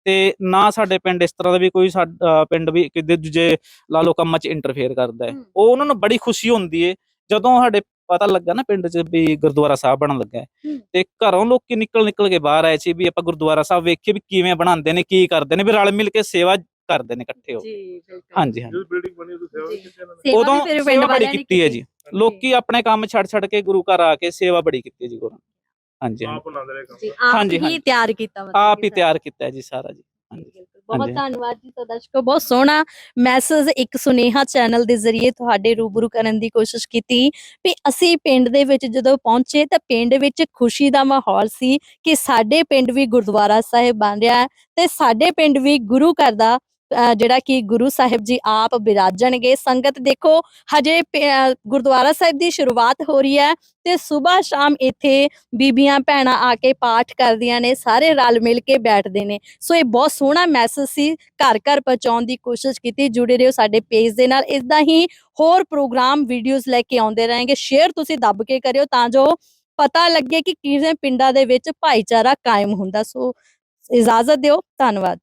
ਤੇ ਨਾ ਸਾਡੇ ਪਿੰਡ ਇਸ ਤਰ੍ਹਾਂ ਦਾ ਵੀ ਕੋਈ ਸਾਡਾ ਪਿੰਡ ਵੀ ਕਿਤੇ ਦੂਜੇ ਲਾ ਲਓ ਕੰਮਾਂ 'ਚ ਇੰਟਰਫੇਅਰ ਕਰਦਾ ਹੈ। ਉਹ ਉਹਨਾਂ ਨੂੰ ਬੜੀ ਖੁਸ਼ੀ ਹੁੰਦੀ ਹੈ ਜਦੋਂ ਸਾਡੇ ਪਤਾ ਲੱਗਾ ਨਾ ਪਿੰਡ 'ਚ ਵੀ ਗੁਰਦੁਆਰਾ ਸਾਹਿਬ ਬਣਨ ਲੱਗਾ ਹੈ। ਤੇ ਘਰੋਂ ਲੋਕੀ ਨਿਕਲ ਨਿਕਲ ਕੇ ਬਾਹਰ ਆਏ ਸੀ ਵੀ ਆਪਾਂ ਗੁਰਦੁਆਰਾ ਸਾਹਿਬ ਵੇਖੀਏ ਵੀ ਕਿਵੇਂ ਬਣਾਉਂਦੇ ਨੇ ਕੀ ਕਰਦੇ ਨੇ ਵੀ ਰਲ ਮਿਲ ਕੇ ਸੇਵਾ ਕਰਦੇ ਨੇ ਇਕੱਠੇ ਹੋ। ਜੀ ਹਾਂਜੀ ਹਾਂਜੀ। ਬਿਲਡਿੰਗ ਬਣੀ ਉਦੋਂ ਸੇਵਾ ਕੀਤੀ ਉਦੋਂ ਸੇਵਾ ਬੜੀ ਕੀਤੀ ਹੈ ਜੀ। ਲੋਕੀ ਆਪਣੇ ਕੰਮ ਛੱਡ ਛੱਡ ਕੇ ਗੁਰੂ ਘਰ ਆ ਕੇ ਸੇਵਾ ਬੜੀ ਕੀਤੀ ਜੀ ਗੁਰੂ ਹਾਂਜੀ ਆਪ ਬਣਾਉਂਦੇ ਰਹੇ ਕੰਮ ਜੀ ਆਪ ਹਾਂਜੀ, ਹੀ ਹਾਂਜੀ। ਤਿਆਰ ਕੀਤਾ ਮਤਲਬ ਆਪ ਕਿ ਹੀ ਸਾਰਾ। ਤਿਆਰ ਕੀਤਾ ਹੈ ਜੀ ਸਾਰਾ ਜੀ ਹਾਂਜੀ ਬਿਲਕੁਲ। ਬਹੁਤ ਹਾਂਜੀ। ਧੰਨਵਾਦ ਜੀ ਤਾਂ ਦਰਸ਼ਕੋ ਬਹੁਤ ਸੋਹਣਾ ਮੈਸੇਜ ਇੱਕ ਸੁਨੇਹਾ ਚੈਨਲ ਦੇ ਜ਼ਰੀਏ ਤੁਹਾਡੇ ਰੂਬਰੂ ਕਰਨ ਦੀ ਕੋਸ਼ਿਸ਼ ਕੀਤੀ ਵੀ ਅਸੀਂ ਪਿੰਡ ਦੇ ਵਿੱਚ ਜਦੋਂ ਪਹੁੰਚੇ ਤਾਂ ਪਿੰਡ ਵਿੱਚ ਖੁਸ਼ੀ ਦਾ ਮਾਹੌਲ ਸੀ ਕਿ ਸਾਡੇ ਪਿੰਡ ਵੀ ਗੁਰਦੁਆਰਾ ਸਾਹਿਬ ਬਣ ਰਿਹਾ ਹੈ ਤੇ ਸਾਡੇ ਪਿੰਡ ਵੀ ਗੁਰੂ ਘਰ ਦਾ ਜਿਹੜਾ ਕਿ ਗੁਰੂ ਸਾਹਿਬ ਜੀ ਆਪ ਬਿਰਾਜਣਗੇ। ਸੰਗਤ ਦੇਖੋ, ਹਜੇ ਗੁਰਦੁਆਰਾ ਸਾਹਿਬ ਦੀ ਸ਼ੁਰੂਆਤ ਹੋ ਰਹੀ ਹੈ ਤੇ ਸਵੇਰ ਸ਼ਾਮ ਇੱਥੇ ਬੀਬੀਆਂ ਭੈਣਾਂ ਆ ਕੇ ਪਾਠ ਕਰਦੀਆਂ ਨੇ, ਸਾਰੇ ਰਲ ਮਿਲ ਕੇ ਬੈਠਦੇ ਨੇ। ਸੋ ਇਹ ਬਹੁਤ ਸੋਹਣਾ ਮੈਸੇਜ ਸੀ, ਘਰ ਘਰ ਪਹੁੰਚਾਉਣ ਦੀ ਕੋਸ਼ਿਸ਼ ਕੀਤੀ। ਜੁੜੇ ਰਹੋ ਸਾਡੇ ਪੇਜ ਦੇ ਨਾਲ। ਇਦਾਂ ਹੀ ਹੋਰ ਪ੍ਰੋਗਰਾਮ, ਵੀਡੀਓਜ਼ ਲੈ ਕੇ ਆਉਂਦੇ ਰਾਂਗੇ ਸ਼ੇਅਰ ਤੁਸੀਂ ਦੱਬ ਕੇ ਕਰਿਓ ਤਾਂ ਜੋ ਪਤਾ ਲੱਗੇ ਕਿ ਕਿਵੇਂ ਪਿੰਡਾਂ ਦੇ ਵਿੱਚ ਭਾਈਚਾਰਾ ਕਾਇਮ ਹੁੰਦਾ। ਸੋ ਇਜਾਜ਼ਤ ਦਿਓ। ਧੰਨਵਾਦ।